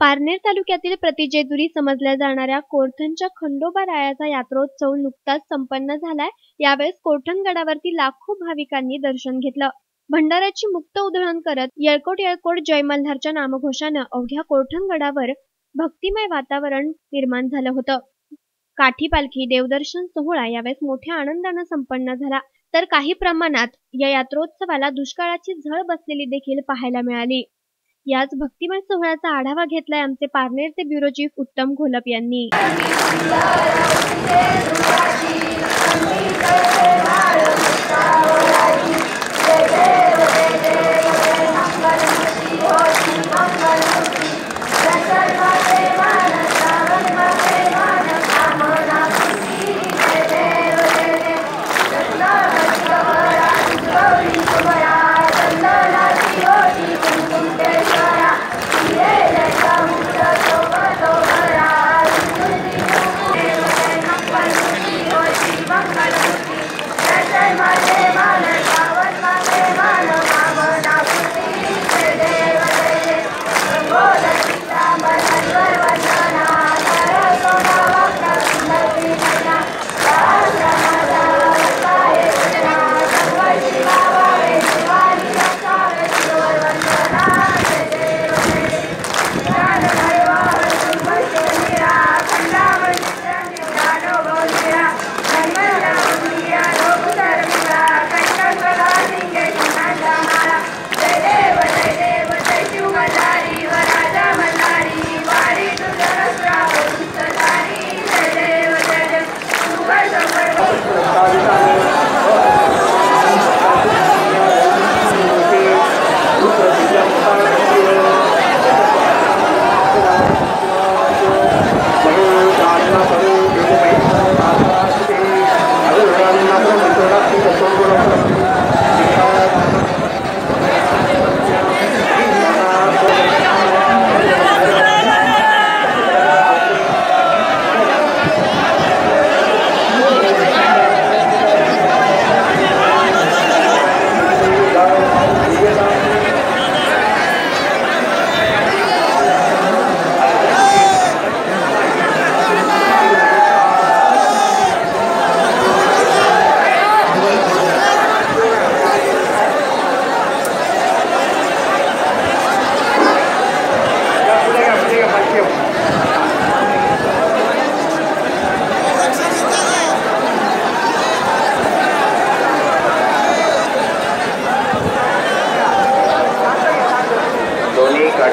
पारनेर तालुक्यातील प्रतिजेजुरी समजल्या जाणाऱ्या कोरथनच्या खंडोबा रायाचा यात्रोत्सव नुकताच संपन्न झालाय. यावेळेस कोरठण गडावरती लाखो भाविकांनी दर्शन घेतलं. भंडाऱ्याची मुक्त उधळण करत येळकोट येळकोट जय मल्हारच्या नामघोषानं अवघ्या कोरठण गडावर भक्तिमय वातावरण निर्माण झालं होतं. काठी पालखी देवदर्शन सोहळा यावेळेस मोठ्या आनंदानं संपन्न झाला. तर काही प्रमाणात या यात्रोत्सवाला दुष्काळाची झळ बसलेली देखील पाहायला मिळाली. याच भक्तिमय सोहळ्याचा आढावा घेतलाय आमचे पारनेरचे ब्युरो चीफ उत्तम घोलप यांनी.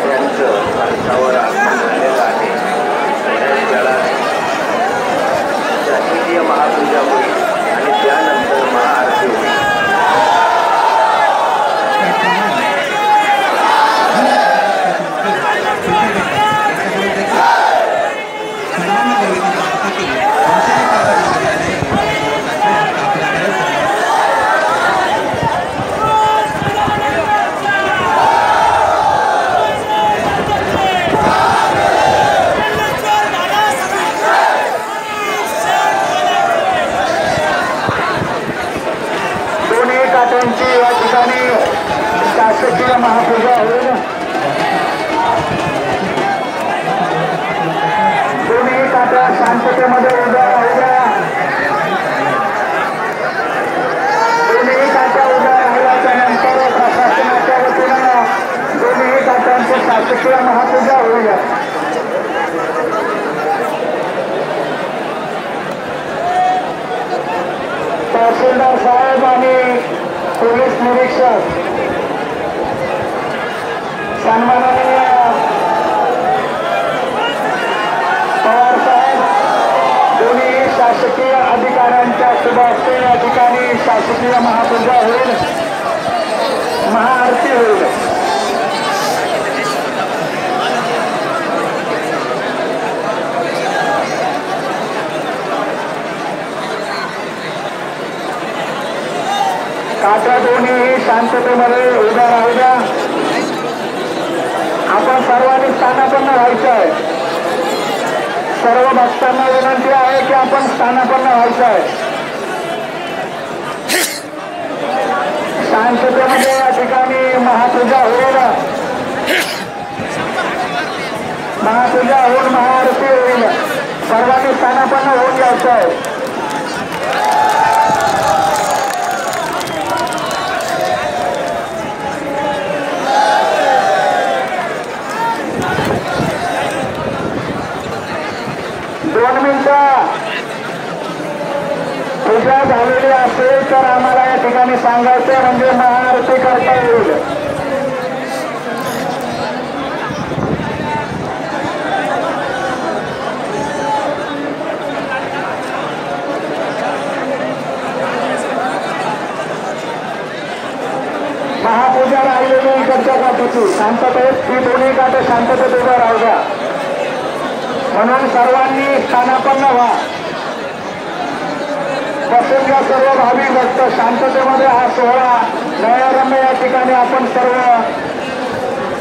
la ahora. काट्यांची शासकीय महापूजा होईल तहसीलदार साहेब आणि पोलीस निरीक्षक सन्माननीय पवार साहेब दोन्ही शासकीय अधिकाऱ्यांच्या शुभ हस्ते या ठिकाणी शासकीय महापूजा होईल महाआरती होईल आता दोन्ही शांततेमध्ये उभ्या राहू द्या आपण सर्वांनी स्थानापन्न व्हायचं आहे. सर्व भक्तांना विनंती आहे की आपण स्थानापन्न व्हायचं आहे. शांततेमध्ये या ठिकाणी महापूजा होईल. महापूजा होऊन महाआरती होईल. सर्वांनी स्थानापन्न होऊन जायचं आहे. असेल तर आम्हाला या ठिकाणी सांगायचं म्हणजे महाआरती करता येईल. महापूजा राहिलेली इकडच्या काठीची. शांततेत ही दोन्ही काठ शांततेत उभं राहू द्या. म्हणून सर्वांनी स्थानापन्न व्हा. बसून घ्या सर्व भावी भक्त शांततेमध्ये हा सोहळा नयरम्य या ठिकाणी आपण सर्व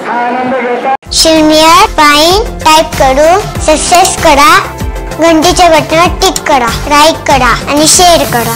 हा आनंद घेता. शून्य पाईन टाईप करून सक्सेस करा घंटीच्या बटनावर टिक करा लाईक करा आणि शेअर करा.